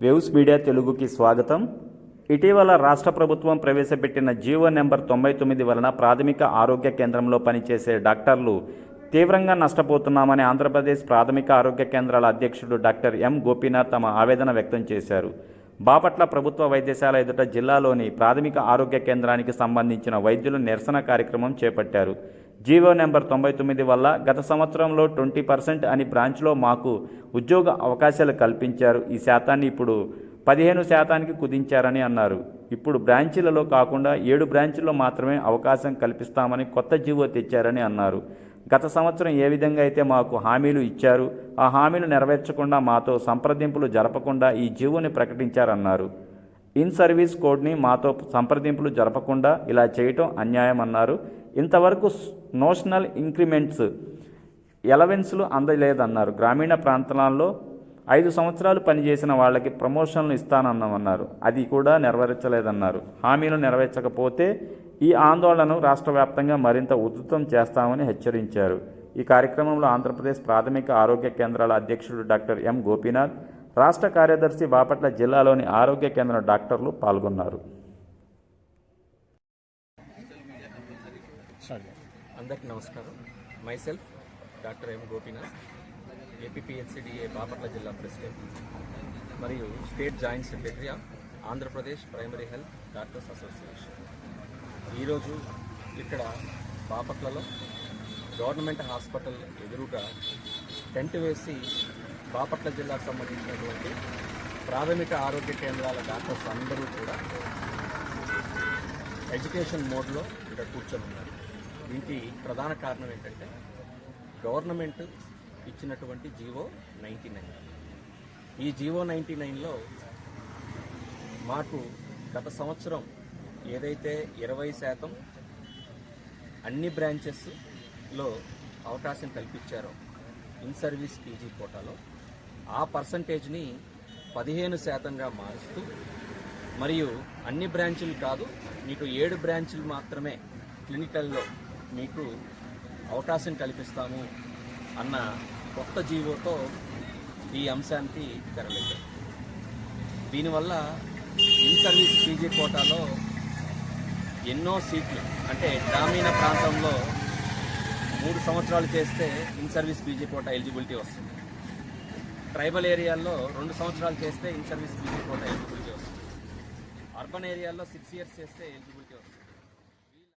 Waves media తెలుగుకి స్వాగతం. ఇటీవల రాష్ట్ర ప్రభుత్వం ప్రవేశపెట్టిన జీవో నెంబర్ తొంభై తొమ్మిది వలన ప్రాథమిక ఆరోగ్య కేంద్రంలో పనిచేసే డాక్టర్లు తీవ్రంగా నష్టపోతున్నామని ఆంధ్రప్రదేశ్ ప్రాథమిక ఆరోగ్య కేంద్రాల అధ్యక్షుడు డాక్టర్ ఎం గోపీనాథ్ తమ ఆవేదన వ్యక్తం చేశారు. బాపట్ల ప్రభుత్వ వైద్యశాల ఎదుట జిల్లాలోని ప్రాథమిక ఆరోగ్య కేంద్రానికి సంబంధించిన వైద్యులు నిరసన కార్యక్రమం చేపట్టారు. జీవో నెంబర్ తొంభై తొమ్మిది వల్ల గత సంవత్సరంలో ట్వంటీ పర్సెంట్ అని బ్రాంచ్లో మాకు ఉద్యోగ అవకాశాలు కల్పించారు. ఈ శాతాన్ని ఇప్పుడు పదిహేను శాతానికి కుదించారని అన్నారు. ఇప్పుడు బ్రాంచీలలో కాకుండా ఏడు బ్రాంచీల్లో మాత్రమే అవకాశం కల్పిస్తామని కొత్త జీవో తెచ్చారని అన్నారు. గత సంవత్సరం ఏ విధంగా అయితే మాకు హామీలు ఇచ్చారు ఆ హామీలు నెరవేర్చకుండా మాతో సంప్రదింపులు జరపకుండా ఈ జీవోని ప్రకటించారన్నారు. ఇన్ సర్వీస్ కోడ్ని మాతో సంప్రదింపులు జరపకుండా ఇలా చేయటం అన్యాయం అన్నారు. ఇంతవరకు నోషనల్ ఇంక్రిమెంట్స్ ఎలవెన్స్లు అందలేదన్నారు. గ్రామీణ ప్రాంతాల్లో ఐదు సంవత్సరాలు పనిచేసిన వాళ్ళకి ప్రమోషన్లు ఇస్తానన్నామన్నారు. అది కూడా నెరవేర్చలేదన్నారు. హామీలు నెరవేర్చకపోతే ఈ ఆందోళనను రాష్ట్ర వ్యాప్తంగా మరింత ఉధృతం చేస్తామని హెచ్చరించారు. ఈ కార్యక్రమంలో ఆంధ్రప్రదేశ్ ప్రాథమిక ఆరోగ్య కేంద్రాల అధ్యక్షుడు డాక్టర్ ఎం గోపీనాథ్ రాష్ట్ర కార్యదర్శి బాపట్ల జిల్లాలోని ఆరోగ్య కేంద్ర డాక్టర్లు పాల్గొన్నారు. అందరికీ నమస్కారం. Myself doctor M Gopinath APPSCDA Bapatla జిల్లా ప్రెసిడెంట్ మరియు state joint secretary of Andhra Pradesh primary health doctors association. ఈరోజు ఇక్కడ బాపట్లలో గవర్నమెంట్ హాస్పిటల్ ఎదురుగా టెంట్ వేసి బాపట్ల జిల్లాకు సంబంధించినటువంటి ప్రాథమిక ఆరోగ్య కేంద్రాల డాక్టర్స్ అందరూ కూడా ఎడ్యుకేషన్ మోడ్లో ఇక్కడ కూర్చొని ఉన్నారు. దీనికి ప్రధాన కారణం ఏంటంటే గవర్నమెంట్ ఇచ్చినటువంటి జీవో నైంటీ నైన్. ఈ జీవో నైంటీ నైన్లో మాకు గత సంవత్సరం ఏదైతే ఇరవై శాతం అన్ని బ్రాంచెస్లో అవకాశం కల్పించారో ఇన్ సర్వీస్ పీజీ కోటాలో ఆ పర్సంటేజ్ని పదిహేను శాతంగా మారుస్తూ మరియు అన్ని బ్రాంచులు కాదు మీకు ఏడు బ్రాంచులు మాత్రమే క్లినికల్లో మీకు అవకాశం కల్పిస్తాము అన్న కొత్త జీవోతో ఈ అంశానికి తెరలేదు దీనివల్ల ఇన్ సర్వీస్ పీజీ కోటాలో ఎన్నో సీట్లు అంటే గ్రామీణ ప్రాంతంలో మూడు సంవత్సరాలు చేస్తే in service PG quota eligibility వస్తుంది. ట్రైబల్ ఏరియాల్లో రెండు సంవత్సరాలు చేస్తే in service PG quota eligibility వస్తుంది. అర్బన్ ఏరియాల్లో సిక్స్ ఇయర్స్ చేస్తే ఎలిజిబిలిటీ వస్తుంది.